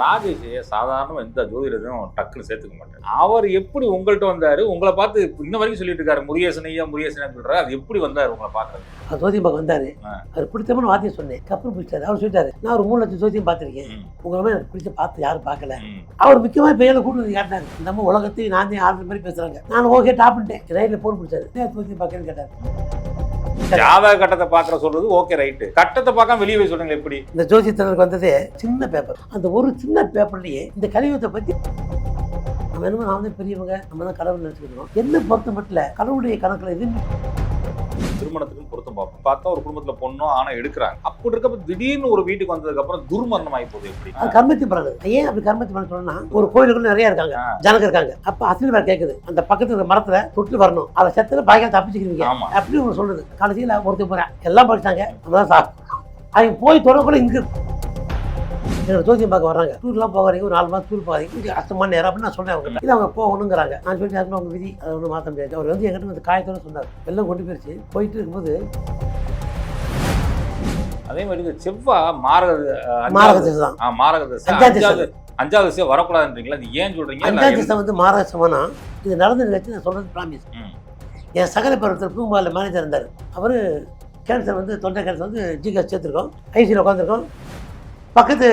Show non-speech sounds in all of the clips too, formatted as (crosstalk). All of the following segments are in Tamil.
ராஜேஷ் சாதாரண எந்த ஜோதிடத்தையும் டக்குன்னு சேர்த்துக்க மாட்டார் அவர் எப்படி உங்கள்கிட்ட வந்தாரு? உங்களை பார்த்து இன்ன வரைக்கும் சொல்லிட்டு இருக்காரு முருகேசன் ஐயா முருகேசன் சொல்றாரு. அது எப்படி வந்தாரு உங்களை பார்க்கறது அவர் ஜோதியம் பார்க்க வந்தாரு. அவர் பிடித்தமான வார்த்தையை சொன்னேன். கப்பல் பிடிச்சாரு. அவர் சொல்லிட்டாரு நான் ஒரு மூணு லட்சம் ஜோதியம் பார்த்திருக்கேன். உங்களை எனக்கு பிடிச்ச பார்த்து யாரும் பார்க்கல. அவர் முக்கியமாக பெயரை கூட்டு காட்டினாரு நம்ம உலகத்தையும் நான் தான் ஆடுற மாதிரி பேசுறாங்க. நான் ஓகே டாப்ன்ட்டேன் ரைட்ல போன் பிடிச்சாரு. ஜோதியம் பார்க்கறேன்னு கேட்டாரு. ஜாதக கட்டத்தை பார்க்கற சொல்றது ஓகே ரைட்டு கட்டத்தை பார்க்காம வெளியே போய் சொல்றீங்க எப்படி? இந்த ஜோதியத்தினருக்கு வந்ததே சின்ன பேப்பர் அந்த ஒரு சின்ன பேப்பர்லயே இந்த கலியுகத்தை பத்தி நம்ம என்னமோ நான் வந்து பெரியவங்க நம்ம தான் கடவுள் நினைச்சுக்கிறோம் என்ன பொறுத்த மட்டும் கடவுளுடைய கணக்குல எது திருமணத்துக்கு பொருத்தம் பார்ப்போம். பார்த்தா ஒரு குடும்பத்துல பொண்ணும் ஆனா எடுக்கிறாங்க. அப்படி இருக்கப்ப திடீர்னு ஒரு வீட்டுக்கு வந்ததுக்கு அப்புறம் துர்மரணம் ஆகி போகுது எப்படி? கர்மத்தி பலன் ஏன் அப்படி கர்மத்தி பலன் சொன்னா ஒரு கோயிலுக்குள்ள நிறைய இருக்காங்க. ஜனங்க இருக்காங்க. அப்ப அசில் கேக்குது அந்த பக்கத்துல இருக்க மரத்துல தொட்டு வரணும். அதை செத்துல பாய்க்க தப்பிச்சுக்கிறீங்க. ஆமா. அப்படி ஒன்று சொல்லுது. கடைசியில் ஒருத்தர் போறேன் எல்லாம் படிச்சாங்க. நம்மதான் சார். அவங்க போய் தொடர்புல இங்க எனக்கு ஜோதியம் பார்க்க வர்றாங்க. டூர்லாம் போகிறீங்க ஒரு நாலு மாதம் டூர் போகிறீங்க இங்கே அஸ்தமான நேரம் அப்படின்னு நான் சொன்னேன் அவங்க இல்லை அவங்க போகணுங்கிறாங்க. நான் சொல்லி அதுன்னு அவங்க விதி அதை ஒன்றும் மாற்ற முடியாது. அவர் வந்து என்கிட்ட வந்து காயத்தோட சொன்னார். எல்லாம் கொண்டு போயிருச்சு. போயிட்டு இருக்கும்போது அதே மாதிரி இந்த செவ்வா மாரக அஹ், மாரக அஞ்சாவது- திசை தான். ஆ, மாரக தசை. அஞ்சாவது. அஞ்சாவது அஞ்சாவது திசை வரக்கூடாதுன்றீங்களா? அது ஏன் சொல்றீங்க? என்ன- திசை வந்து மாரக சமனா இது நடந்த நிகழ்ச்சி நான் சொல்கிறது ப்ராமிஸ் என் சகல பருவத்தில் பூம்பாலில் மேனேஜர் இருந்தார். அவர் கேன்சர் வந்து தொண்டை கேன்சர் வந்து ஜிஹெச் சேர்த்துருக்கோம். ஐசியில் உட்காந்துருக்கோம் பக்கத்து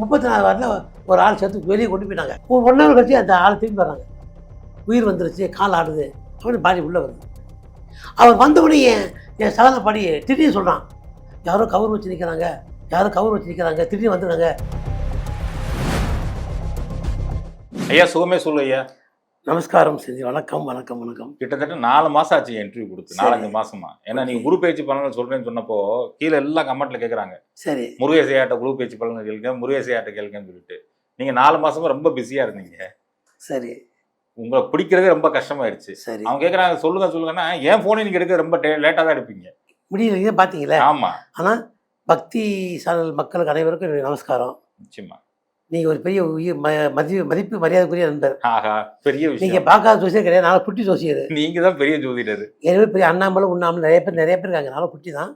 முப்பத்தி நாலு வாரத்தில் ஒரு ஆள் சேர்த்து வெளியே கொண்டு போயிட்டாங்க. ஒரு ஒன் ஹவர் கழிச்சு அந்த ஆள் திரும்பி வர்றாங்க உயிர் வந்துருச்சு கால் ஆடுது அப்படின்னு பாடி உள்ளே வருது. அவர் வந்தவுடனே என் சகல படி திடீர்னு சொல்கிறான் யாரோ கவர் வச்சு நிற்கிறாங்க யாரோ கவர் வச்சு நிற்கிறாங்க திடீர்னு வந்துடுறாங்க ஐயா சுகமே சொல்லு ஐயா. நமஸ்காரம் செஞ்சு வணக்கம் வணக்கம் வணக்கம். கிட்டத்தட்ட நாலு மாசம் ஆச்சு இன்டர்வியூ கொடுத்து. நாலஞ்சு மாசமா. ஏன்னா நீங்க குரு பேச்சு பலன் சொல்றேன்னு சொன்னப்போ கீழே எல்லாம் கமெண்ட்ல கேக்குறாங்க. சரி. முருகேசையாட்ட குரு பேச்சு பலன் கேளுங்க முருகேசையாட்ட கேளுங்கன்னு சொல்லிட்டு. நீங்க நாலு மாசமா ரொம்ப பிஸியா இருந்தீங்க. சரி. உங்களை பிடிக்கிறதே ரொம்ப கஷ்டமாயிருச்சு. சரி. அவங்க கேக்குறாங்க சொல்லுங்க சொல்லுங்கன்னா ஏன் போனை நீங்க எடுக்க ரொம்ப லேட்டா தான் எடுப்பீங்க. முடியல நீங்கள் பார்த்தீங்களே ஆமா. ஆனால் பக்தி சேனல் மக்களுக்கு அனைவருக்கும் நமஸ்காரம். நிச்சயமா. நீங்கள் ஒரு பெரிய உயிர் ம மதி மதிப்பு மரியாதைக்குரிய நண்பர். ஆஹா பெரிய விஷயம். பார்க்காத ஜோசியர் கிடையாது. நான் குட்டி ஜோசியர் நீங்க தான் பெரிய ஜோதிடர். எனவே பெரிய அண்ணாமலை உண்ணாமலை நிறைய பேர் நிறைய பேர் இருக்காங்க. நான் குட்டி தான்.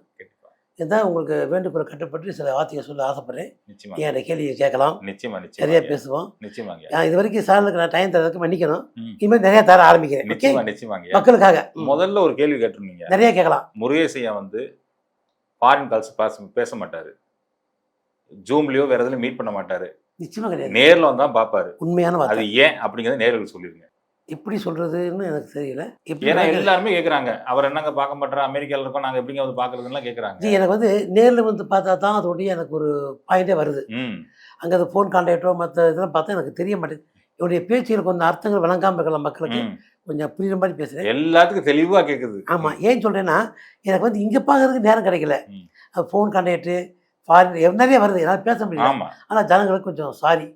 இதுதான் உங்களுக்கு வேண்டுகோள் கட்டுப்பட்டு சில வார்த்தைகள் சொல்ல ஆசைப்படுறேன். அந்த கேள்வியை கேட்கலாம். நிச்சயமா நிறைய நிச்சயமா பேசுவோம். நிச்சயமாங்க. இது வரைக்கும் சேனலுக்கு நான் டைம் தரதுக்கு மன்னிக்கணும். இனிமேல் நிறைய தர ஆரம்பிக்கிறேன். நிச்சயமா நிச்சயமாங்க. மக்களுக்காக. முதல்ல ஒரு கேள்வி கேட்டிருந்தீங்க. நிறைய கேட்கலாம். முருகேசையா வந்து ஃபாரின் கால்ஸ் பேச பேச மாட்டாரு. ஜூம்லயோ வேற எதுலயும் மீட் பண்ண மாட்டாரு. நிச்சயமா கிடையாது. நேர்ல வந்தா பாப்பாரு. உண்மையான அது ஏன் அப்படிங்கறத நேரில் சொல்லிருங்க. எப்படி சொல்றதுன்னு எனக்கு தெரியல. ஏன்னா? எல்லாருமே கேக்குறாங்க. அவர் என்னங்க பார்க்க மாட்டாரு? அமெரிக்கால இருக்கோம் நாங்க எப்படிங்க வந்து பாக்குறதுலாம் கேக்குறாங்க. ஜி எனக்கு வந்து நேரில் வந்து பார்த்தா தான் அதோடைய எனக்கு ஒரு பாயிண்டே வருது. அங்கே அது ஃபோன் கான்டாக்டோ மற்ற இதெல்லாம் பார்த்தா எனக்கு தெரிய மாட்டேங்குது. என்னுடைய பேச்சுகள் கொஞ்சம் அர்த்தங்கள் விளங்காம இருக்கலாம் மக்களுக்கு. கொஞ்சம் புரியுற மாதிரி பேசுகிறேன் எல்லாத்துக்கும் தெளிவா கேக்குது. ஆமாம் ஏன் சொல்கிறேன்னா எனக்கு வந்து இங்கே பார்க்கறதுக்கு நேரம் கிடைக்கல. ஃபோன் கான்டாக்டு ஃபாரின் நிறைய வருது என்னால் பேச முடியல. ஆனால் ஜனங்களுக்கு கொஞ்சம் சாரி.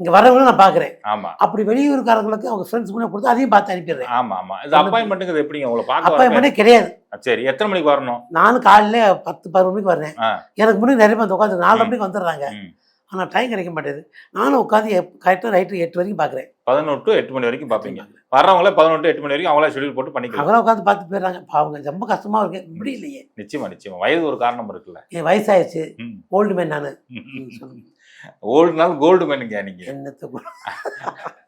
இங்கே வரவங்களும் நான் பார்க்குறேன் ஆமா. அப்படி வெளியூருக்காரங்களுக்கு அவங்க ஃப்ரெண்ட்ஸ் கூட கொடுத்து அதையும் பார்த்து அனுப்பிடுறேன். ஆமா ஆமா. இது அப்பாயின்மெண்ட்டுங்கிறது எப்படிங்க? உங்களை பார்க்க வரேன் அப்பாயின்மெண்ட்டே கிடையாது. சரி. எத்தனை மணிக்கு வரணும்? நானும் காலையில் பத்து பதினொரு மணிக்கு வர்றேன். ஆ. எனக்கு முன்னாடி நிறைய பேர் உட்காந்து நாலரை. மணிக்கு வந்துடுறாங்க. ம். ஆனால் டைம் கிடைக்க மாட்டேது நானும் உட்காந்து கரெக்டாக நைட்டு எட்டு வரைக்கும் பார்க்குறேன் பதினொரு டு எட்டு மணி வரைக்கும் பாப்பீங்க வர்றவங்களே பதினொரு to எட்டு மணி வரைக்கும் அவங்களே ஷெடியூல் போட்டு பண்ணிக்கலாம் அவங்களாம் உட்காந்து பார்த்து போயிடுறாங்க. பாவங்க ரொம்ப கஷ்டமா இருக்கு. இப்படி இல்லையே நிச்சயமா நிச்சயமா. வயது ஒரு காரணம் இருக்குல்ல. என் வயசாயிடுச்சு. ஓல்டு மேன் நான். ஓல்டு நாள் கோல்டு மேனுங்க நீங்க. என்னத்தை (laughs)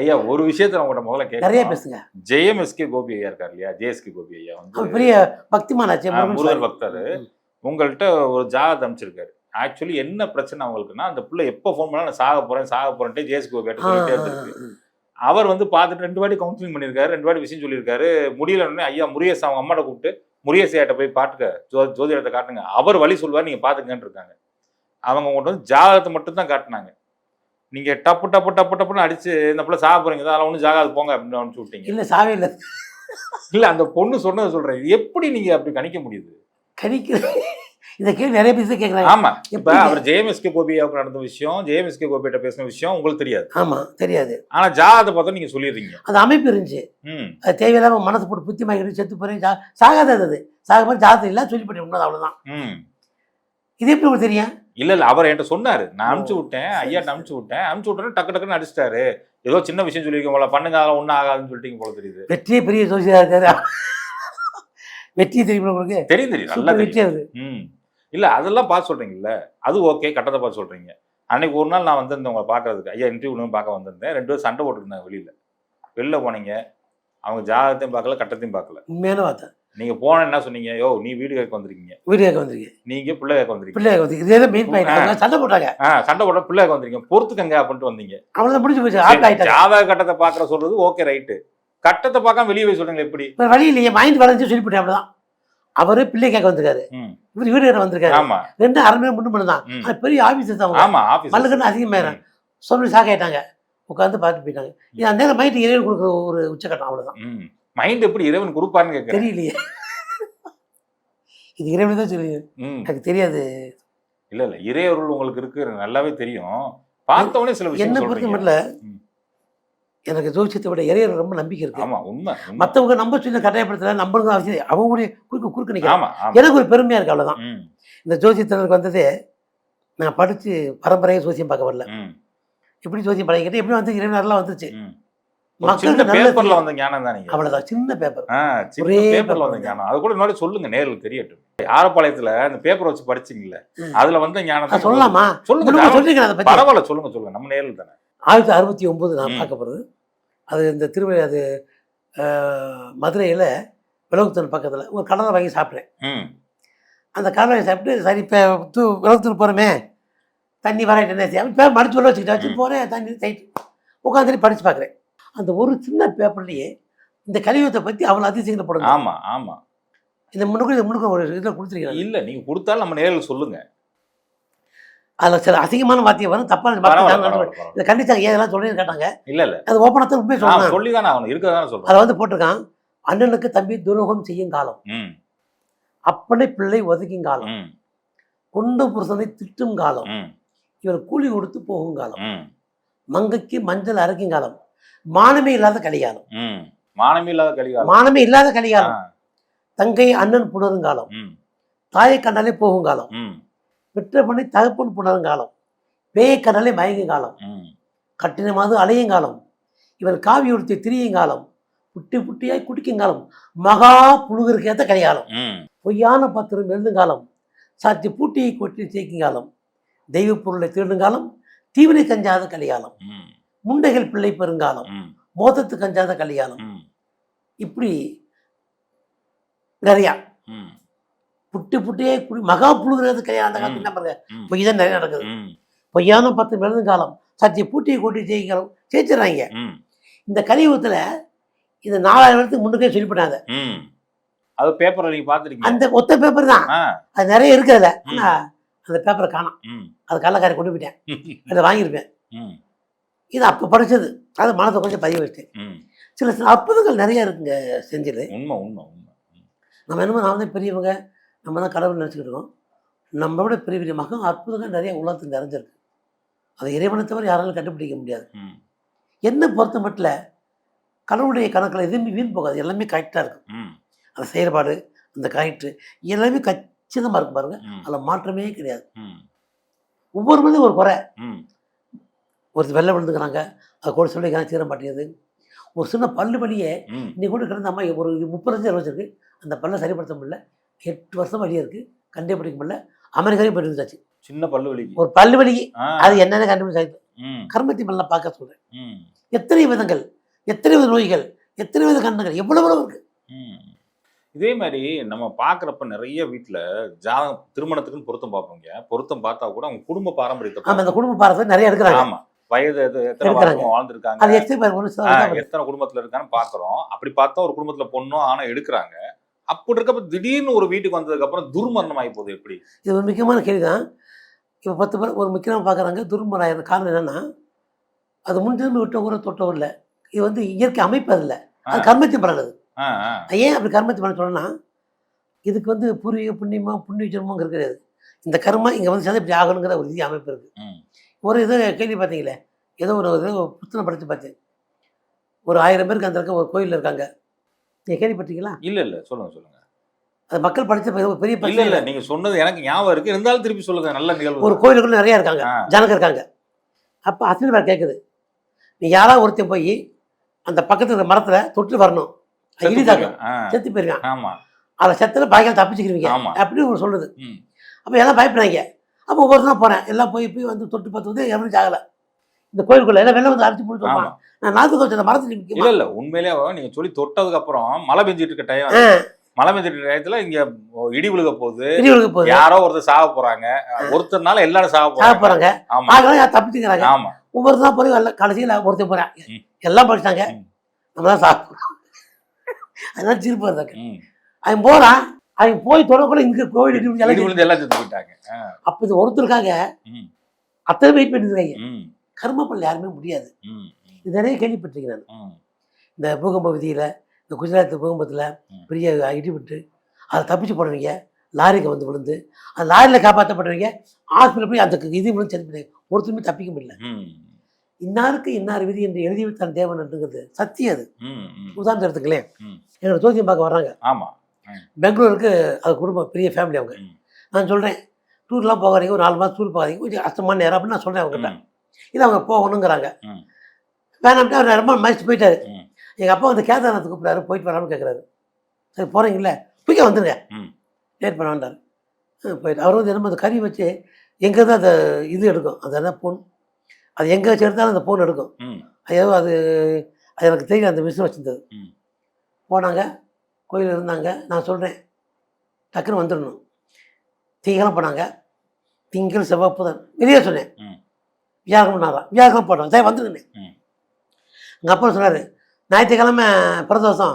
ஐயா ஒரு விஷயத்த நான் உங்கள்ட்ட முதல்ல நிறைய கேட்கணும் பேசுங்க ஜெயம்எஸ்கே கோபி ஐயா இருக்கார் இல்லையா? ஜேஎஸ்கே கோபி ஐயா வந்து பெரிய பக்திமானாச்சு முருகன். பக்தர். உங்கள்கிட்ட ஒரு ஜாதகம் அமைச்சிருக்காரு. ஆக்சுவலி என்ன பிரச்சனை அவங்களுக்குன்னா அந்த பிள்ளை எப்போ ஃபோன் பண்ணா நான் சாக போறேன் சாக போறேன்ட்டு ஜேஎஸ்கே கோபி ஆ, சொல்லிட்டே இருந்திருக்கு. அவர் வந்து பார்த்துட்டு ரெண்டு வாட்டி கவுன்சிலிங் பண்ணியிருக்காரு ரெண்டு வாட்டி விஷயம் சொல்லியிருக்காரு. முடியல உடனே ஐயா முருகேசன் அவங்க அம்மாட்ட கூப்பிட்டு முருகேசையாட்ட போய் பாட்டுக்க ஜோ ஜோதிடத்தை காட்டுங்க. அவர் வழி சொல்லுவார் நீங்க பாத்துக்கன்னு இருக்காங்க. அவங்க உங்கள்கிட்ட வந்து ஜாதகத்தை மட்டும் தான் காட்டினாங்க. நீங்க டப்பு டப்பு டப்பு டப்புன்னு அடிச்சு இந்த பிள்ளை சாக போறீங்க அதெல்லாம் ஒன்றும் ஜாகாது போங்க அப்படின்னு அனுப்பிச்சு விட்டீங்க. இல்ல சாவே இல்ல. இல்ல அந்த பொண்ணு சொன்னதை சொல்றேன். இது எப்படி நீங்க அப்படி கணிக்க முடியுது? கணிக்க இந்த கேள்வி நிறைய பேர் கேட்கறாங்க ஆமா. இப்ப? அவர் ஜேஎம்எஸ்கே கோபியாவுக்கு நடந்த விஷயம் ஜேஎம்எஸ்கே கோபியிட்ட பேசின விஷயம் உங்களுக்கு தெரியாது. ஆமா தெரியாது. ஆனா ஜாதகத்தை பார்த்தா நீங்க சொல்லிடுறீங்க. அது அமைப்பு இருந்துச்சு. அது தேவையில்லாம மனசு போட்டு புத்தி மாக்கிட்டு செத்து போறேன். சா- சாகாதது அது. சாக மாதிரி ஜாதகம் இல்லை சொல்லி போட்டேன். உண்மை அவ்வளவுதான். ம். இது எப்படி உங்களுக்கு தெரியும்? இல்ல இல்ல அவர் என்கிட்ட சொன்னாரு. நான் அனுப்பிச்சு விட்டேன். சரி. அனுப்பிச்சு விட்டேன். அனுப்பிச்சு விட்டோன்னே டக்கு டக்குன்னு அடிச்சிட்டாரு ஏதோ சின்ன விஷயம் சொல்லியிருக்கோம் போல. பண்ணுங்க அதெல்லாம் ஒன்றும் ஆகாதுன்னு சொல்லிட்டீங்க போல தெரியுது. வெற்றியே பெரிய ஜோசியா இருக்காரு. வெற்றி தெரியுமா உங்களுக்கு? தெரியும் தெரியும். நல்லா வெற்றி அது. இல்ல அதெல்லாம் பார்த்து சொல்றீங்கல்ல? அது ஓகே கட்டத்தை பார்த்து சொல்றீங்க. அன்னைக்கு ஒரு நாள் நான் வந்திருந்தேன் உங்களை பார்க்கறதுக்கு. ஐயா இன்டர்வியூ பார்க்க வந்திருந்தேன். ரெண்டு பேரும் சண்டை போட்டுருந்தாங்க வெளியில. வெளில போனீங்க. அவங்க ஜாதகத்தையும் பார்க்கல கட்டத்தையும் பார்க்கல. உண்மையான வார்த்தை. நீங்க போன என்ன சொன்னீங்க? யோ நீ வீடு கேட்க வந்திருக்கீங்க. வீடியோ கேட்க வந்திருக்கீங்க. நீங்க பிள்ளை கேட்க வந்திருக்கீங்க. பிள்ளை கேட்க வந்திருக்கீங்க. இதே சண்டை போட்டாங்க. ஆ சண்டை போட பிள்ளை கேட்க வந்திருக்கீங்க. பொறுத்துக்கங்க அப்படின்ட்டு வந்தீங்க. அவ்வளோதான் முடிஞ்சு போச்சு. ஆட் ஜாதக கட்டத்தை பார்க்கற சொல்றது ஓகே ரைட்டு கட்டத்தை பார்க்காம வெளியே போய் சொல்றீங்க எப்படி? வழி இல்லையே. மைண்ட் வளைஞ்சு சொல்லி போட்டேன் அவ்வளோதான் அவரு பிள்ளை கேட்க வந்திருக்காரு. இவர் வீடு வந்திருக்காரு. ஆமா. ரெண்டு அரை மணி முன்னு பண்ணு தான் பெரிய ஆஃபீஸ் தான் ஆபீஸ் மல்லுக்கன்னு அதிகமாயிரம் சொல்லி சாக்காயிட்டாங்க உட்காந்து பார்த்துட்டு போயிட்டாங்க. இது அந்த நேரம் மைண்ட் இறைவன் கொடுக்குற ஒரு உச்சக்கட்டம் அவ்வளோதான் மைண்ட் எப்படி இறைவன் கொடுப்பாருன்னு கேட்கறேன் தெரியலையே. இது இறைவன் தான் ம். எனக்கு தெரியாது. இல்ல இல்ல. இறையொருள் உங்களுக்கு இருக்கு. நல்லாவே தெரியும். பார்த்த உடனே சில என்ன பொறுத்த மட்டும். எனக்கு ஜோசியத்தை விட இறையர் ரொம்ப நம்பிக்கை இருக்கு. ஆமா உண்மை. மற்றவங்க நம்ப சொல்லி கட்டாயப்படுத்தல நம்பளுங்க அவசியம். அவங்களுடைய குறுக்கு குறுக்கு நிற்கிறாங்க எனக்கு ஒரு பெருமையா இருக்கு அவ்வளவுதான். இந்த ஜோசியத்தினருக்கு வந்ததே நான் படிச்சு பரம்பரையாக ஜோசியம் பார்க்க வரல. எப்படி ஜோசியம் பழகிக்கிட்டு எப்படி வந்து இறைவனர்லாம் வந்துச்சு. மக்களுக்கு பேப்பர்ல. வந்த ஞானம் தான் அவ்வளவுதான் சின்ன பேப்பர் ஒரே பேப்பர்ல வந்த. ஞானம். அது கூட இன்னொரு சொல்லுங்க நேரில் தெரியட்டும். ஆரப்பாளையத்துல அந்த பேப்பர் வச்சு படிச்சீங்கல்ல. அதுல வந்த ஞானம் சொல்லலாமா? சொல்லுங்க பத்தி. பரவாயில்ல சொல்லுங்க சொல்லுங்க. நம்ம நேரில் தானே? ஆயிரத்தி அறுபத்தி ஒன்பது நான். பார்க்க போகிறது அது இந்த திருவள்ளி அது மதுரையில் விலகுத்தூர் பக்கத்தில் ஒரு கடலை வாங்கி சாப்பிட்றேன் ம். அந்த கடலை வாங்கி சாப்பிட்டு சரி இப்போ தூ விலகுத்தூர் போகிறோமே தண்ணி வராட்டு என்ன செய்ய பேப்பர் மடிச்சு உள்ள வச்சுக்கிட்டு வச்சு. போகிறேன் தண்ணி தைட்டு உட்காந்துட்டு படித்து பார்க்குறேன். அந்த ஒரு சின்ன பேப்பர்லேயே இந்த கலியுகத்தை பற்றி அவ்வளோ அதிசயங்களை போடுங்க. ஆமா ஆமா. இந்த முன்னுக்கு இது முன்னுக்கு ஒரு இதில் கொடுத்துருக்கீங்க இல்ல நீங்க கொடுத்தாலும் நம்ம நேரில் சொல்லுங்க. அதில் சில அசிங்கமான வார்த்தையை வரும் பரவாயில்ல. இதை கண்டிச்சாங்க ஏன் இதெல்லாம் சொல்றேன்னு கேட்டாங்க. இல்ல இல்ல. அது ஓப்பனாக தான் உண்மையை சொல்லலாம் சொல்லி தானே ஆகணும். இருக்கதானே சொல்றேன் அதை வந்து போட்டிருக்கான் அண்ணனுக்கு தம்பி துரோகம் செய்யும் காலம். அப்பனை பிள்ளை ஒதுக்கும் காலம். கொண்டு புருஷனை திட்டும் காலம். இவர் கூலி கொடுத்து போகும் காலம். மங்கைக்கு மஞ்சள் அரைக்கும் காலம். மானமே இல்லாத கலிகாலம். மானமே இல்லாத கலிகாலம். மானமே இல்லாத கலிகாலம். தங்கை அண்ணன் புணரும் காலம். தாயை கண்டாலே போகும் காலம். பெற்ற பண்ணி தகப்பன் புணரும் காலம். பேயை கண்டாலே மயங்கும் காலம். கட்டினமாவது அலையும் காலம். இவர் காவி உடுத்தி திரியும் காலம். புட்டி புட்டியாய் குடிக்கும் காலம். மகா புழுகருக்கு ஏற்ற கலிகாலம். ம். பொய்யான பத்திரம் எழுதும் காலம். சாத்தி பூட்டியை கொட்டி தேய்க்கும் காலம். தெய்வ பொருளை திருடும் காலம். தீவினை கஞ்சாத கலிகாலம். ம். முண்டைகள் பிள்ளை பெருங்காலம் மோதத்து கஞ்சாத கலிகாலம். ம். இப்படி நிறையா. புட்டி புட்டியே குடி மகா புழுகிறது கல்யாணம் அந்த காலத்துல. என்ன பாருங்க. பொய் தான் நிறைய நடக்குது. பொய்யான பத்து எழுதும் காலம். சத்தி பூட்டியை கொட்டி ஜெயிக்கலாம் ஜெயிச்சிடறாங்க. இந்த கலியுகத்துல இந்த நாலாயிரம் வருடத்துக்கு முன்னுக்கே சொல்லிவிட்டாங்க. அது பேப்பர்ல நீங்க பாத்துருக்கீங்க அந்த ஒத்த பேப்பர் தான். அது நிறைய இருக்குதுல ஆனா அந்த பேப்பரை காணோம். அது கள்ளக்காரி கொண்டு போயிட்டேன் (laughs) அதை வாங்கியிருப்பேன். இது அப்போ படிச்சது. அது மனதை கொஞ்சம் பதிய ம். சில சில அற்புதங்கள் நிறைய இருக்குங்க செஞ்சது உண்மை உண்மை உண்மை. நம்ம என்னமோ நான் வந்து பெரியவங்க. நம்ம தான் கடவுள் நினச்சிக்கிட்டு இருக்கோம். நம்ம விட பெரிய பெரிய மகா அற்புதங்கள் நிறைய உலகத்தில் நிறைஞ்சிருக்கு. அதை இறைவனை தவிர யாராலும் கண்டுபிடிக்க முடியாது. என்ன பொறுத்த மட்டும் கடவுளுடைய கணக்கில் எதுவுமே வீண் போகாது. எல்லாமே கரெக்டாக இருக்கும். அந்த செயல்பாடு அந்த கரெக்டு எல்லாமே கச்சிதமாக இருக்கும் பாருங்க. அதில் மாற்றமே கிடையாது. ஒவ்வொரு மனிதன் ஒரு குறை. ஒருத்தர் வெள்ளை விழுந்துக்கிறாங்க. அது கூட சொல்லிக்கிறாங்க தீர மாட்டேங்குது. ஒரு சின்ன பல்லு ம். இன்னைக்கு கூட கிடந்த அம்மா ஒரு முப்பத்தஞ்சு அறுபது இருக்கு அந்த பல்லை சரிப்படுத்த முடியல. எட்டு வருஷம் வழியாக இருக்குது கண்டே பிடிக்க முடியல. அமெரிக்காவே போயிட்டு இருந்தாச்சு சின்ன பல்லு வலிக்கு ஒரு பல்லு வலி அது என்னென்ன கண்டுபிடிச்சாச்சு ம். கர்மத்தி பல்ல பார்க்க சொல்கிறேன் எத்தனை விதங்கள் எத்தனை வித நோய்கள் எத்தனை வித கண்ணங்கள் எவ்வளவு எவ்வளவு இருக்கு. இதே மாதிரி நம்ம பார்க்குறப்ப நிறைய வீட்டில் ஜாதகம் திருமணத்துக்குன்னு பொருத்தம் பார்ப்போங்க பொருத்தம் பார்த்தா கூட அவங்க குடும்ப பாரம்பரியத்தை ஆமாம் இந்த குடும்ப பாரத்தை நிறைய எடுக்கிறாங்க. ஆமா. வயது எது- எத்தனை இருக்கிறாங்க. வாழ்ந்திருக்காங்க. எத்தனை குடும்பத்துல இருக்கான்னு பாக்குறோம் அப்படி பார்த்தா ஒரு குடும்பத்துல பொண்ணும் ஆனா எடுக்கிறாங்க. அப்படி இருக்கப்ப திடீர்னு ஒரு வீட்டுக்கு வந்ததுக்கு அப்புறம் துர்மரணம் ஆகி போகுது எப்படி? இது ஒரு முக்கியமான கேள்வி தான் இப்போ பத்து பேர் ஒரு முக்கியமாக பார்க்குறாங்க துரும்பராயிரம் காரணம் என்னன்னா அது முன்ஜென்ம விட்டவங்க தொட்டவர் இல்லை. இது வந்து இயற்கை அமைப்பு அது இல்லை அது ஆ. கர்மத்தி பலன் அது. ஏன் அப்படி கர்மத்தி பலன் சொன்னா இதுக்கு வந்து பூர்வீக புண்ணியமா புண்ணிய ஜென்மம் கிடையாது. இந்த கர்மா இங்கே வந்து சேர்ந்து இப்படி ஆகணுங்கிற ஒரு விதி அமைப்பு இருக்கு. ம். ஒரு இது கேள்வி பார்த்தீங்களே? ஏதோ ஒரு இது புத்தகம் படித்து பார்த்தேன். ஒரு ஆயிரம் பேருக்கு அந்த இருக்க ஒரு கோயிலில் இருக்காங்க. நீங்கள் கேள்விப்பட்டீங்களா இல்ல இல்ல. சொல்லுங்க சொல்லுங்க. அது மக்கள் படித்த பெரிய இல்ல இல்ல. நீங்க சொன்னது எனக்கு ஞாபகம் இருக்கு. இருந்தாலும் திருப்பி சொல்லுங்க. நல்ல நிகழ்வு ஒரு கோயிலுக்குள்ள நிறைய இருக்காங்க. ஜனங்க இருக்காங்க. அப்போ அத்தனை பேர் கேட்குது நீ யாராவது ஒருத்தன் போய் அந்த பக்கத்துல இருக்க மரத்துல தொட்டு வரணும். அது செத்து போயிருக்கான். ஆமா. அதை செத்துல பாய்க்கால் தப்பிச்சுக்கிறீங்க ஆமா. அப்படின்னு ஒரு சொல்லுது. அப்போ எல்லாம் பயப்படுறாங்க அப்போ ஒவ்வொரு நாள் போகிறேன் எல்லாம் போய் போய் வந்து தொட்டு பார்த்து வந்து எவரும் ஜாகலை இந்த கோயிலுக்குள்ள எல்லாம் வெள்ளம் வந்து அடிச்சு போட்டு நான் நாத்துக்கு வச்ச மரத்தில் இல்ல நிற்கும் இல்ல உண்மையிலேயே நீங்க சொல்லி தொட்டதுக்கு அப்புறம் மழை பெஞ்சிட்டு இருக்க டைம் மழை பெஞ்சிட்டு இருக்க டயத்துல இங்க இடி விழுக போகுது. பெரியவர்களுக்கு போகுது. யாரோ ஒருத்தர் சாக போறாங்க. ஒருத்தர்னால எல்லாரும் சாக சாக போறாங்க. ஆமா. தப்பிச்சுக்கிறாங்க. ஆமா. ஒவ்வொரு நாள் போய் கடைசியில் ஒருத்தர் ம். எல்லாம் படிச்சிட்டாங்க ம். நம்ம தான் சாப்பிட்றோம் அதனால சிரிப்பு வருது ம். அவன் போகிறான் அவன் போய் தொடக்கூட இங்கே கோவில் இடி விழுந்து இடி எல்லாம் செத்து போயிட்டாங்க. அப்போ இது ஒருத்தருக்காக. அத்தனை வெயிட் பண்ணிருக்காங்க. கர்ம பண்ணல யாருமே முடியாது. இது நிறைய கேள்விப்பட்டிருக்கேன் நான். இந்த பூகம்ப விதியில் இந்த குஜராத் பூகம்பத்தில். பெரிய இடி விட்டு அதை தப்பிச்சு போடுவீங்க லாரிக்கு வந்து விழுந்து அந்த லாரியில் காப்பாற்றப்படுறவங்க ஹாஸ்பிட்டல் போய் அந்த இது விழுந்து போயிடுங்க ஒருத்தருமே தப்பிக்க முடியல. இன்னாருக்கு இன்னார் விதி என்று எழுதி வைத்தான் தேவன் என்றுங்கிறது சத்தியம் அது. உதாரணம் எடுத்துங்களேன் ம். என்னோட ஜோதியம் பார்க்க வர்றாங்க ஆமா பெங்களூருக்கு அது குடும்பம் பெரிய ஃபேமிலி அவங்க. நான் சொல்கிறேன் டூர்லாம் போகாதீங்க ஒரு நாலு மாதம் டூர் போகாதீங்க கொஞ்சம் கஷ்டமான நேரம் அப்படின்னு நான் சொல்கிறேன் அவங்ககிட்ட. இல்லை அவங்க போகணுங்கிறாங்க. வேணாம்ட்டு அவர் ரொம்ப மதிச்சு போயிட்டாரு. எங்கள் அப்பா வந்து கேதாரநாத் கூப்பிடாரு போயிட்டு வராமல் கேட்குறாரு சரி போகிறீங்களே குயிக்காக வந்துருங்க. ம். லேட் பண்ண வேண்டார் போயிட்டு அவர் வந்து என்னமோ அந்த கறி வச்சு எங்கே தான் அந்த இது எடுக்கும். அது என்ன பொன்? அது எங்கே வச்சு எடுத்தாலும் அந்த பொன் எடுக்கும். ஐயோ அது அது எனக்கு தெரியல அந்த மிஷின் வச்சிருந்தது. போனாங்க. கோயில் இருந்தாங்க. நான் சொல்கிறேன் டக்குன்னு வந்துடணும். திங்கெல்லாம் போனாங்க. திங்கள் செவ்வாய் புதன். வெளியே சொன்னேன். ம். வியாழக்கிழமை நாளாம் வியாழக்கிழமை போட்டாங்க சரி வந்துருங்க ம். எங்கள் அப்பா சொன்னார் ஞாயிற்றுக்கிழமை பிரதோஷம்.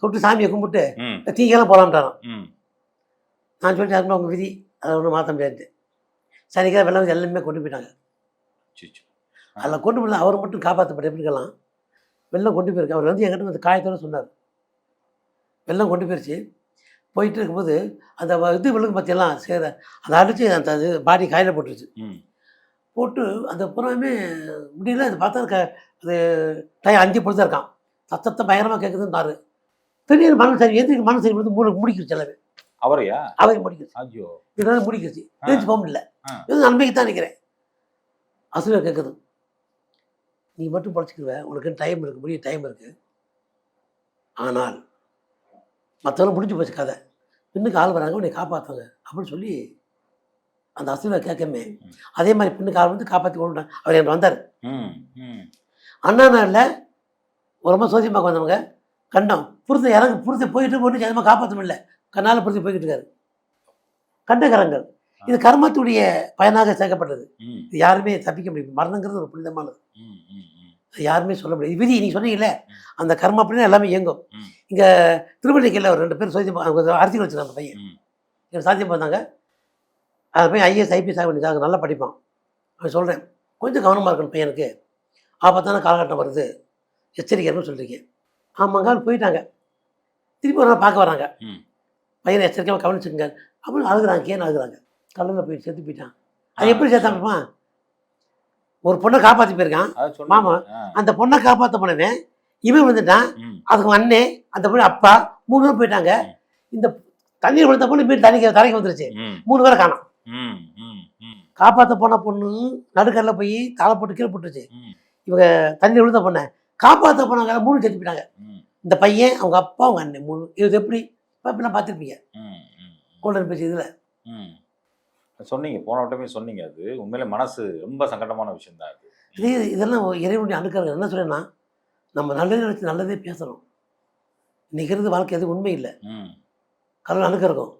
தொட்டு சாமியை கும்பிட்டு ம். திங்கெல்லாம் போகலாம்ட்டாராம். நான் சொல்லிட்டு அதுமாதிரி உங்கள் விதி அதை ஒன்றும் மாற்ற முடியாது சனிக்கிழமை வெள்ளம் எல்லாமே கொண்டு போயிட்டாங்க. அதில் கொண்டு போய் அவர் மட்டும் காப்பாற்றப்பட்ட எப்படி இருக்கலாம் வெள்ளம் கொண்டு போயிருக்கு அவர் வந்து என்கிட்ட வந்து காயத்தோட சொன்னார் வெள்ளம் கொண்டு போயிருச்சு போயிட்டு இருக்கும்போது அந்த இது விழுங்கு பற்றியெல்லாம் சேர அதை அடித்து அந்த இது பாடி காயில் போட்டுருச்சு. போட்டு அந்த புறமே முடியல அது பார்த்தா க அது டயம் அஞ்சு பொழுது இருக்கான். சத்தத்தை பயங்கரமாக கேட்குதுன்னாரு திடீர்னு மனம் சரி எந்திரிக்கு மனம் சரி வந்து மூணு முடிக்கிருச்சு எல்லாமே. அவரையா? அவரை முடிக்கிருச்சு. ஐயோ. இதனால முடிக்கிருச்சு. எழுந்து போக முடியல. இது நன்மைக்கு தான் நிற்கிறேன் அசுர கேட்குது நீ மட்டும் படிச்சுக்குவ உனக்கு டைம் இருக்கு. முடிய டைம் இருக்கு. ஆனால் மற்றவங்க முடிஞ்சு போச்சு கதை. பின்னுக்கு ஆள் வராங்க. உன்னை காப்பாற்றுவாங்க அப்படின்னு சொல்லி அந்த அசுர கேட்கமே அதே மாதிரி பின்னுக்கு ஆள் வந்து காப்பாற்றி கொண்டு. அவர் எனக்கு வந்தார். அண்ணா நாளில் ரொம்ப சோசியமாக வந்தவங்க. கண்டம். புரிந்து இறங்க புரிந்து போயிட்டு ஒன்றும் ஜனமாக காப்பாற்ற முடியல. கண்ணால் புரிந்து போய்கிட்டு இருக்காரு. கண்டகரங்கள். இது கர்மத்துடைய பயனாக சேர்க்கப்பட்டது. இது யாருமே தப்பிக்க முடியும் மரணங்கிறது ஒரு புனிதமானது. அது யாருமே சொல்ல முடியாது. விதி. நீங்கள் சொன்னீங்கல்ல? அந்த கர்மம் அப்படின்னா எல்லாமே இயங்கும். இங்கே திருவள்ளிக்கையில் ஒரு ரெண்டு பேர் சோதியம் அரசியல் வச்சுருக்காங்க அந்த பையன். இவன் சாத்தியம் பார்த்தாங்க அந்த பையன் ஐஏஎஸ் ஐபிஎஸ் ஆக வேண்டியதாக நல்லா படிப்பான். அவன் சொல்கிறேன் கொஞ்சம் கவனமாக இருக்கணும் பையனுக்கு. ஆபத்தான காலகட்டம் வருது எச்சரிக்கைன்னு சொல்லியிருக்கேன் ஆமாங்க போயிட்டாங்க திருப்பி ஒரு நாள் பார்க்க வராங்க. பையனை எச்சரிக்கையாக கவனிச்சுங்க அப்படின்னு அழுகுறாங்க ஏன்னு அழுகுறாங்க கல்லில் போய் செத்து போயிட்டான் அது எப்படி சேர்த்தாப்பா ஒரு பொண்ணை காப்பாற்றி போயிருக்கான். மாமா. அந்த பொண்ணை காப்பாற்ற போனவன் இவன் வந்துட்டான். அதுக்கு அண்ணே அந்த பொண்ணு அப்பா மூணு பேர் போயிட்டாங்க. இந்த தண்ணீர் விழுந்த பொண்ணு வீட்டு தண்ணிக்கு தரைக்கு வந்துருச்சு. மூணு பேரை காணோம். காப்பாற்ற போன பொண்ணு நடுக்கல்ல போய் தலை போட்டு கீழே போட்டுருச்சு. இவங்க தண்ணி விழுந்த பொண்ணை காப்பாற்ற போனவங்க மூணு செத்து போயிட்டாங்க. இந்த பையன் அவங்க அப்பா அவங்க அண்ணன் மூணு. இது எப்படி? இப்பெல்லாம் பார்த்துருப்பீங்க. கோல்டன் பேச்சு இதில். சொன்னீங்க போன வட்டமே சொன்னீங்க அது. உண்மையிலே மனசு ரொம்ப சங்கடமான விஷயம் தான் அது. இதே இதெல்லாம் இறைவனுடைய அணுக்கள் என்ன சொல்றேன்னா நம்ம நல்லதே நினச்சி நல்லதே பேசணும் இருந்து வாழ்க்கை எதுவும் உண்மை இல்லை. கடவுள் அணுக்க இருக்கும்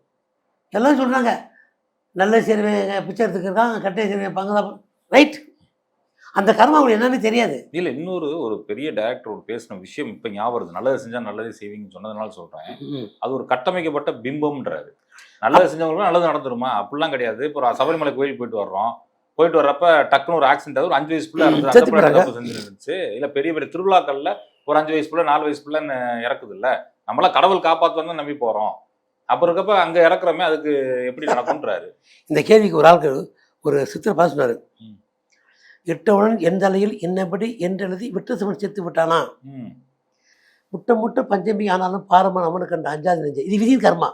எல்லாம் சொல்கிறாங்க நல்ல செய்வேன் பிச்சை எடுத்துக்கிறதான் கட்டை செய்வேன் பங்கு தான். ரைட் அந்த கர்மம் அவங்களுக்கு என்னன்னு தெரியாது. இல்ல இன்னொரு ஒரு பெரிய டைரக்டர் பேசின விஷயம் இப்ப ஞாபகம் நல்லது செஞ்சா நல்லதே செய்வீங்கன்னு சொன்னதுனால சொல்றேன். அது ஒரு கட்டமைக்கப்பட்ட பிம்பம்ன்றாரு. நல்லது செஞ்சவங்களுக்கு நல்லது நடந்துருமா? அப்படிலாம் கிடையாது. இப்போ ஒரு சபரிமலை கோயிலுக்கு போயிட்டு வர்றோம். போயிட்டு வர்றப்ப டக்குன்னு ஒரு ஆக்சிடென்ட் ஆகுது. ஒரு அஞ்சு வயசு பிள்ளை செஞ்சிருந்துச்சு. இல்ல பெரிய பெரிய திருவிழாக்கள்ல ஒரு அஞ்சு வயசு பிள்ளை நாலு வயசு பிள்ளைன்னு இறக்குது இல்ல நம்மளாம் கடவுள் காப்பாற்றுவாங்க நம்பி போறோம். அப்ப இருக்கப்ப அங்க இறக்குறமே அதுக்கு எப்படி நடக்கும்ன்றாரு? இந்த கேள்விக்கு ஒரு ஆளுக்கு ஒரு சித்திர பாஸ் சொன்னார். ம். இட்டவுடன் என் தலையில் என்னபடி என்றெழுதி விட்டு சிவன் செத்து விட்டானா. முட்டை முட்டை பஞ்சமி ஆனாலும் பாரமான அவனுக்கு கண்ட அஞ்சாது நெஞ்சு இது விதியின் கர்மா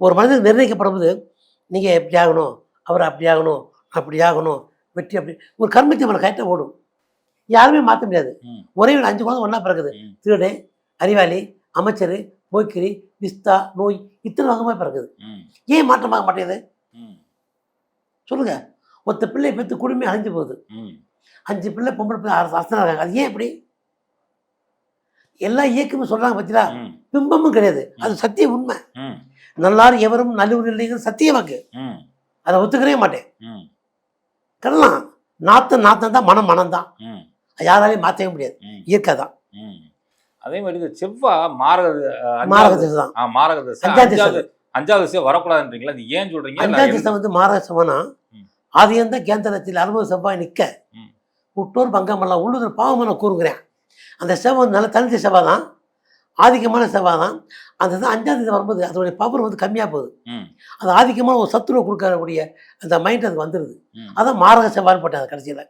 ஒரு மனிதன் நிர்ணயிக்கப்படும்போது நீங்கள் எப்படி ஆகணும் அவர் அப்படி ஆகணும் அப்படி ஆகணும் வெற்றி அப்படி ஒரு கர்மத்தை அவனை கைட்ட ஓடும் யாருமே மாற்ற முடியாது. ஒரே ஒரு அஞ்சு குழந்தை ஒன்றா பிறகுது ம். திருடன் அறிவாளி அமைச்சர் போய்க்கிரி விஸ்தா நோய் இத்தனை வகமாக பிறகுது. ஏன் மாற்றமாக மாட்டேங்குது. சொல்லுங்க ஒத்த பிள்ளை பெற்று குடும்பமே அழிஞ்சு போகுது அஞ்சு பிள்ளை பொம்பளை பிள்ளை அரசு அரசனாக இருக்காங்க அது ஏன் இப்படி? எல்லா இயக்கமும் சொல்கிறாங்க பார்த்தீங்களா பிம்பமும் கிடையாது. அது சத்திய உண்மை. நல்லார் எவரும் நல்லூர் இல்லைங்கிறது சத்திய ம். அதை ஒத்துக்கவே மாட்டேன். கடலாம் நாத்தம் நாத்தம் தான் மனம் மனம் தான். யாராலையும் மாற்றவே முடியாது. இயற்கை தான். அதே மாதிரி இந்த செவ்வாய் மாரக அஞ்சாவது மாரகத்தை தான். ஆ, மாரக தசை. அஞ்சாவது அஞ்சாவது அஞ்சாவது வரக்கூடாதுன்றீங்களா? அது ஏன் சொல்றீங்க? திசை வந்து மாரகசமானா ம். ஆதியந்த கேந்திரத்தில் அறுபது செவ்வாய் நிற்க. உட்டோர் பங்கமெல்லாம் உள்ளுதல் பாவமான கூறுங்கிறேன் அந்த செவ்வாய் நல்ல தனித்த செவ்வாய் தான் ஆதிக்கமான செவ்வாய் தான் அந்த இது அஞ்சாம் திசை வரும்போது அதோடைய பவர் வந்து கம்மியாக போகுது. அது ஆதிக்கமான ஒரு சத்துருவை கொடுக்கக்கூடிய அந்த மைண்ட் அது வந்துடுது. அதான் மாரக செவ்வாய்னு போட்டாங்க கடைசியில்.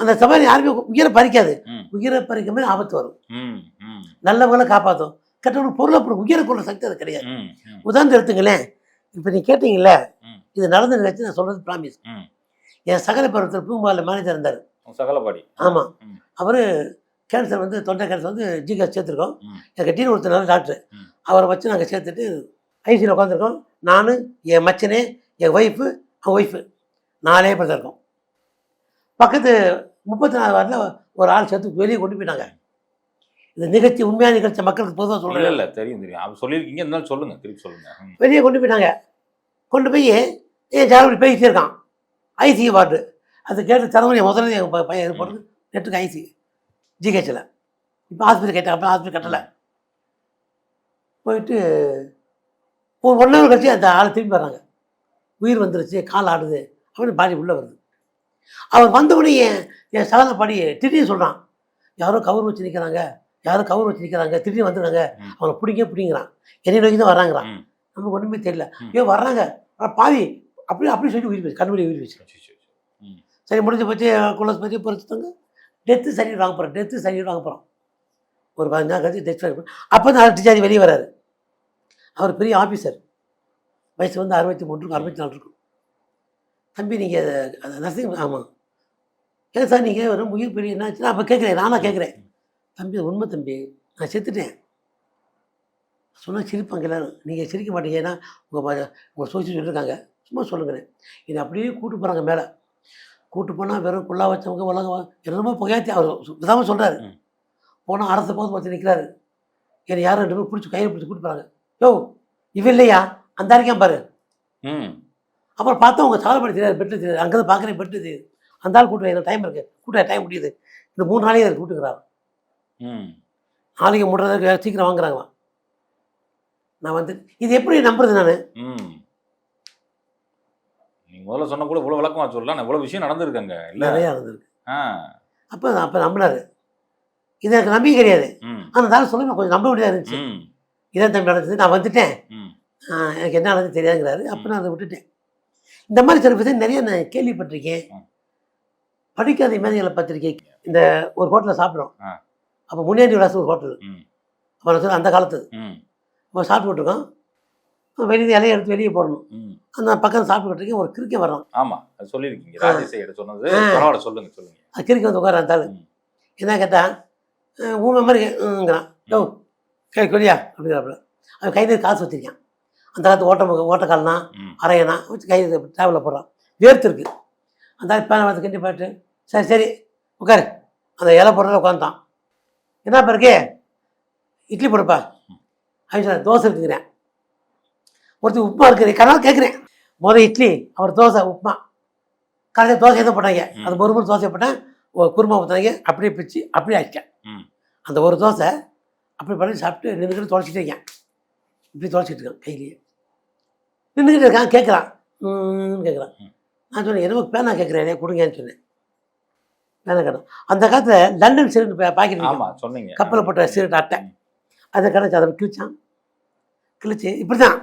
அந்த செவ்வாய் யாருமே உயிரை பறிக்காது. உயிரை பறிக்கும் போது ஆபத்து வரும். நல்லவங்களை காப்பாற்றும் கெட்டவங்களுக்கு பொருளை உயிரை கொள்ள சக்தி அது கிடையாது. உதாரணம் எடுத்துங்களேன். இப்போ நீ கேட்டீங்கல்ல ம். இது நடந்த நிகழ்ச்சி நான் சொல்றது ப்ராமிஸ். என் சகல பருவத்தில் பூம்பாலில் மேனேஜர் இருந்தார். சகலபாடி. ஆமாம். அவர் கேன்சர் வந்து தொண்டை கேன்சர் வந்து ஜிஹெச் சேர்த்துருக்கோம். எங்கள் டீன் ஒருத்தர் டாக்டர். அவரை வச்சு நாங்கள் சேர்த்துட்டு ஐசியில் உட்காந்துருக்கோம் நான் என் மச்சனே என் ஒய்ஃபு அவன் ஒய்ஃபு நாலே பேர் தான் இருக்கோம். பக்கத்து முப்பத்தி நாலு வாரில் ஒரு ஆள் சேர்த்து வெளியே கொண்டு போயிட்டாங்க. இந்த நிகழ்ச்சி உண்மையான நிகழ்ச்சி மக்களுக்கு பொதுவாக சொல்கிறேன் இல்ல தெரியும் தெரியும். அப்ப சொல்லியிருக்கீங்க இருந்தாலும் சொல்லுங்க திருப்பி சொல்லுங்க. ம். வெளியே கொண்டு போயிட்டாங்க. கொண்டு போய் என் ஜாலப்படி பேசிட்டே இருக்கான். ஐசியூ வார்டு அது கேட்டு தலைமுறை முதல்ல ப- பையன் இது நெட்டுக்கு ஐசி ஜிஹெச்சில் இப்போ ஹாஸ்பிட்டல் கேட்டேன் அப்போ ஹாஸ்பிட்டல் கட்டலை. போயிட்டு ஒரு ஒன் ஹவர் கழிச்சு அந்த ஆள் திரும்பி வர்றாங்க. உயிர் வந்துருச்சு கால் ஆடுது அப்படின்னு பாடி உள்ளே வருது. அவர் வந்த உடனே என் என் சகல பாடி திடீர்னு சொல்கிறான் யாரோ கவர் வச்சு நிற்கிறாங்க யாரோ கவர் வச்சு நிற்கிறாங்க திடீர்னு வந்துடுறாங்க. அவனை பிடிங்க பிடிங்கிறான். என்னை நோக்கி தான் வர்றாங்கிறான். ம். நமக்கு ஒன்றுமே தெரியல. ஏன் வர்றாங்க. பாவி அப்படி அப்படி சொல்லி உயிர் போச்சு கண்ணுடைய உயிர் போச்சு சரி, சரி, சரி. சரி முடிஞ்சு போச்சு குலஸ் பற்றி பொறுத்துட்டாங்க டெத்து சர்டிஃபிகேட் வாங்க போகிறோம் டெத்து சர்டிஃபிகேட் வாங்க போகிறோம் ஒரு பதினஞ்சு நாள் கழிச்சு டெத் அப்போ தான் அடுத்த ஜாதி வெளியே வராரு. அவர் பெரிய ஆஃபீஸர் வயசு வந்து அறுபத்தி மூணு இருக்கும் அறுபத்தி நாலு இருக்கும். தம்பி நீங்கள் நர்சிங் ஆமாம் ஏன் சார் நீங்கள் வெறும் உயிர் பெரிய என்னாச்சு அப்போ கேட்குறேன் நானாக கேட்குறேன். தம்பி உண்மை தம்பி. நான் செத்துட்டேன். சொன்னால் சிரிப்பாங்க எல்லாரும். நீங்கள் சிரிக்க மாட்டீங்க. ஏன்னா உங்கள் உங்கள் சோசி சொல்லியிருக்காங்க சும்மா சொல்லுங்களேன் இதை அப்படியே கூட்டு போகிறாங்க மேலே. கூட்டு போனால் வெறும் குள்ளா வச்சவங்க உலகம் என்னமோ புகையாத்தி அவர் விதாமல் சொல்கிறாரு. போனால் அரசு போது வச்சு நிற்கிறாரு என்னை யாரும் ரெண்டு பேரும் பிடிச்சி கையை பிடிச்சி கூட்டு போகிறாங்க யோ இவ இல்லையா? அந்த அறிக்கையும் பாரு. ம். அப்புறம் பார்த்தா உங்கள் சாலப்படி தெரியாது பெட்டு தெரியாது. அங்கே தான் பார்க்குறேன் பெட்டு தெரியுது. அந்த ஆள் கூட்டு எனக்கு டைம் இருக்குது கூட்ட டைம் முடியுது. இந்த மூணு நாளைக்கு அதை கூட்டுக்கிறார் ம். நாளைக்கு முடுறதுக்கு சீக்கிரம் வாங்குறாங்களாம். நான் வந்து இது எப்படி நம்புறது நான்? முதல்ல சொன்ன கூட இவ்வளவு விளக்கமா சொல்லலாம் இவ்வளவு விஷயம் நடந்திருக்காங்க. இல்ல? நிறையா இருந்திருக்கு ஆ. அப்போ அப்போ நம்பினாரு. இது எனக்கு நம்பிக்கை கிடையாது. ஆனால் தாலும் சொல்லுங்க கொஞ்சம் நம்ப முடியாது இருந்துச்சு. இதான் தம்பி நடந்தது நான் வந்துட்டேன். எனக்கு என்ன நடந்தது தெரியாதுங்கிறாரு. அப்போ நான் அதை விட்டுட்டேன். இந்த மாதிரி சில விஷயம் நிறைய நான் கேள்விப்பட்டிருக்கேன். படிக்காத மேதைகளை பார்த்துருக்கேன். இந்த ஒரு ஹோட்டலில் சாப்பிட்றோம். அப்போ முன்னேறி விலாசம் ஒரு ஹோட்டல். அப்போ நான் சொல்ல அந்த காலத்து. நம்ம சாப்பிட்டு விட்டுருக்கோம். வெளியே இலையை எடுத்து வெளியே போடணும். அந்த பக்கம் சாப்பிட்டு இருக்கேன் ஒரு கிறுக்கன் வர்றான் ஆமா அது சொல்லியிருக்கீங்க. ராஜேஷ் சொன்னது. பரவாயில்ல சொல்லுங்க சொல்லுங்க. அது கிறுக்கன் வந்து உட்கார. ம். என்ன கேட்டா அஹ் ஊமை மாதிரி கேங்கிறான் யோ கை கொடியா அப்படிங்கிறாப்புல. அவன் கையில் காசு வச்சிருக்கான். அந்த காலத்து ஓட்ட ஓட்டக்கால்னா அரையனா வச்சு கை டிராவலில் போடுறான். வேர்த்து இருக்கு. அந்த பேனை பார்த்து கிண்டி பாட்டு சரி சரி உட்காரு. அந்த இலை போடுறத உட்காந்துட்டான் என்னப்பா இருக்கே? இட்லி போடுப்பா. அவன் சொன்ன தோசை இருக்குங்கிறேன் ஒருத்தர் உப்புமா இருக்குது கனால் கேட்குறேன் முதல் இட்லி அவர் தோசை உப்புமா. காலையில் தோசை தான் போட்டாங்க. ம். அது ஒரு முறை தோசை போட்டேன் குருமா ஊற்றினாங்க அப்படியே பிச்சு அப்படியே ஆச்சிட்டேன் ம். அந்த ஒரு தோசை அப்படி பண்ணி சாப்பிட்டு நின்றுக்கிட்டு தொலைச்சிட்டு இருக்கேன். இப்படி தொலைச்சிட்டு இருக்கேன் கையிலேயே. நின்றுக்கிட்டு இருக்கான் கேட்குறான். கேட்குறான். நான் சொன்னேன் என்னமோ பேனா கேட்குறேன் கொடுங்கன்னு சொன்னேன். பேனா கேட்டேன். அந்த காலத்தில் லண்டன் சிலிண்டர் பாக்கெட் சொன்னீங்க. கப்பலில் போட்ட சிலிண்டர் அட்டை. அதை கிடச்சி அதை கிழிச்சான். கிழிச்சு இப்படி தான்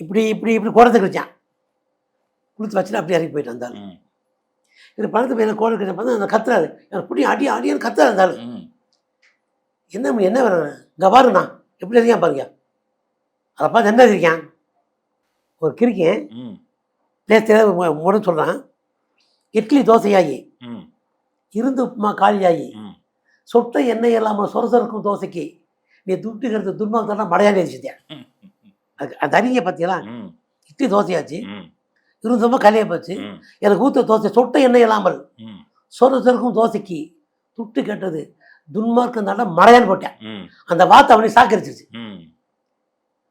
இப்படி இப்படி இப்படி குடத்தை கிழிச்சான். கொடுத்து வச்சுட்டு அப்படியே இறங்கி போயிட்டு வந்தாள் இது பணத்து பையனை கோடு கிட்ட பார்த்தா அந்த கத்துறாரு. எனக்கு பிடி அடி அடியான்னு கத்துறாரு இருந்தாலும் ம். என்ன என்ன வேணும் இங்கே பாருண்ணா எப்படி இருக்கான் பாருங்க. அதை பார்த்து என்ன இருக்கான் ஒரு கிறுக்கன் ம். பேச தெரியாத முடன் சொல்கிறான் இட்லி தோசையாகி இருந்து உப்புமா காலியாகி சொட்ட எண்ணெய் இல்லாமல் சொரசொரக்கும் தோசைக்கு. நீ துட்டுக்கிறது துன்பாக மடையாண்டி வச்சுட்டேன் அது அது அறிங்க பார்த்தீங்களா இட்லி தோசையாச்சு. இருந்தமா கலைய போச்சு. எனக்கு ஊத்த தோசை சொட்ட எண்ணெய் இல்லாமல். சொர சொருக்கும் தோசைக்கு துட்டு கேட்டது. துன்மார்க்கம் நல்ல மறையான்னு போட்டேன். அந்த வார்த்தை அவனை சாக்கரிச்சிருச்சு.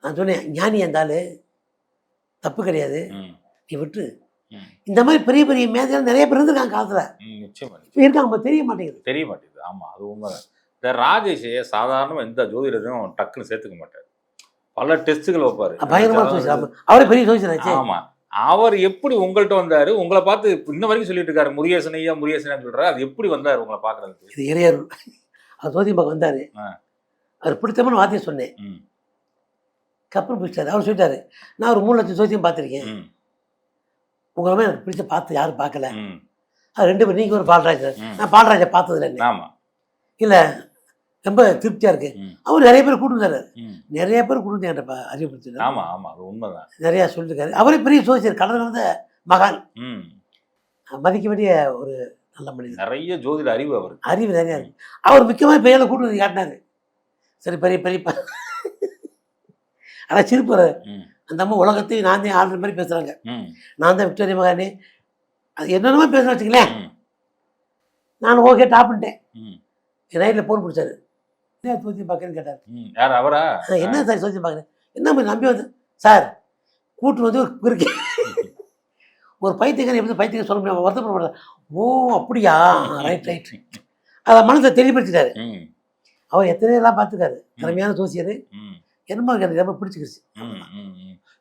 நான் சொன்னேன் ஞானி இருந்தாலும் தப்பு கிடையாது. நீ விட்டு இந்த மாதிரி பெரிய பெரிய மேதைகள் நிறைய பேர் இருந்திருக்காங்க காலத்துல. இப்போ இருக்காங்க தெரிய மாட்டேங்குது. தெரிய மாட்டேங்குது. ஆமா அது உண்மைதான். இந்த ராஜேஷ் சாதாரண எந்த ஜோதிடத்தையும் டக்குன்னு சேர்த்துக்க மாட்டார். பல டெஸ்ட்டுகள் வைப்பாரு. பயங்கரமா சோசியல் அவரே பெரிய சோசியல் ஆச்சு ஆமா. அவர் எப்படி உங்கள்கிட்ட வந்தாரு? உங்களை பார்த்து இன்ன வரைக்கும் சொல்லிட்டு இருக்காரு முருகேசன் ஐயா முருகேசன் சொல்றாரு. அது எப்படி வந்தாரு உங்களை பாக்குறதுக்கு இது இறையருள் அவர் ஜோதி பார்க்க வந்தாரு. அவர் பிடித்தமான வார்த்தையை சொன்னேன். கப்பல் பிடிச்சாரு. அவர் சொல்லிட்டாரு நான் ஒரு மூணு லட்சம் ஜோதியம் பார்த்துருக்கேன். உங்களுமே எனக்கு பிடிச்ச பார்த்து யாரும் பார்க்கல. அது ரெண்டு பேரும் நீங்க ஒரு பால்ராஜர். நான் பால்ராஜை பார்த்ததுல என்ன ஆமா. இல்லை ரொம்ப திருப்தியா இருக்கு. அவர் நிறைய பேர் கூட்டு ம், நிறைய பேர் கூட்டு என்கிட்ட அறிவுறுத்தினார் ஆமா ஆமா அது உண்மைதான். நிறைய சொல்லியிருக்காரு அவரே பெரிய சோசியர் கடல் கலந்த மகான். ம், மதிக்க வேண்டிய ஒரு நல்ல மனிதர். நிறைய ஜோதிட அறிவு அவருக்கு. அறிவு நிறைய இருக்கு. அவர் முக்கியமாக பெயரை கூட்டு வந்து காட்டினாரு. சரி பெரிய பெரியப்பா ஆனால் சிரிப்பு வராது. ம், அந்த அம்மா உலகத்தையும் நான் தான் ஆளுற மாதிரி பேசுகிறாங்க நான் தான் விக்டோரியா மகானே அது என்னென்னமோ பேசுகிறேன் வச்சுங்களேன் ம், நான் ஓகே டாப்ன்ட்டேன் நைட்டில் ஃபோன் பிடிச்சாரு. என்ன சோசியம் பார்க்குறேன்னு கேட்டார். யார் அவரா? "ஆ, என்ன சார் சோசியம் பார்க்குறேன்? என்ன மாதிரி நம்பி வந்து? சார் கூட்டு வந்து ஒரு இருக்கு ஒரு பைத்தியக்காரன் எப்படி பைத்தியம் சொல்ல முடியாது வருத்தப்பட மாட்டார் ஓ அப்படியா? ரைட் ரைட் அதை மனசை தெளிவுபடுத்திட்டாரு. அவர் எத்தனையெல்லாம் பார்த்துக்காரு திறமையான சோசியர். என்னமோ எனக்கு ரொம்ப பிடிச்சிக்கிச்சு.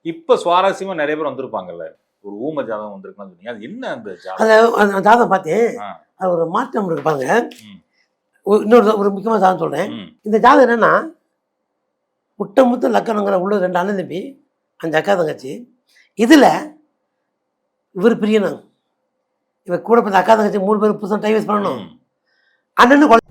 இப்ப சுவாரஸ்யமா நிறைய பேர் வந்திருப்பாங்கல்ல. ஒரு ஊம ஜாதகம் வந்திருக்குன்னு சொன்னீங்க. அது என்ன அந்த ஜாதகம்? அந்த ஜாதகம் பார்த்தேன். அது ஒரு மாற்றம் இருக்கு பாருங்க. இன்னொரு ஒரு முக்கியமான ஜாதகம் சொல்கிறேன் இந்த ஜாதகம் என்னன்னா முட்டை முத்து லக்கணங்கிற உள்ள ரெண்டு அண்ணன் தம்பி அந்த அக்கா தங்கச்சி. இதில் இவர் பிரியணும் இவர் கூட பிறந்த அக்கா தங்கச்சி மூணு பேரும் புதுசாக டைவர்ஸ் பண்ணணும். ம், அண்ணனு கொலை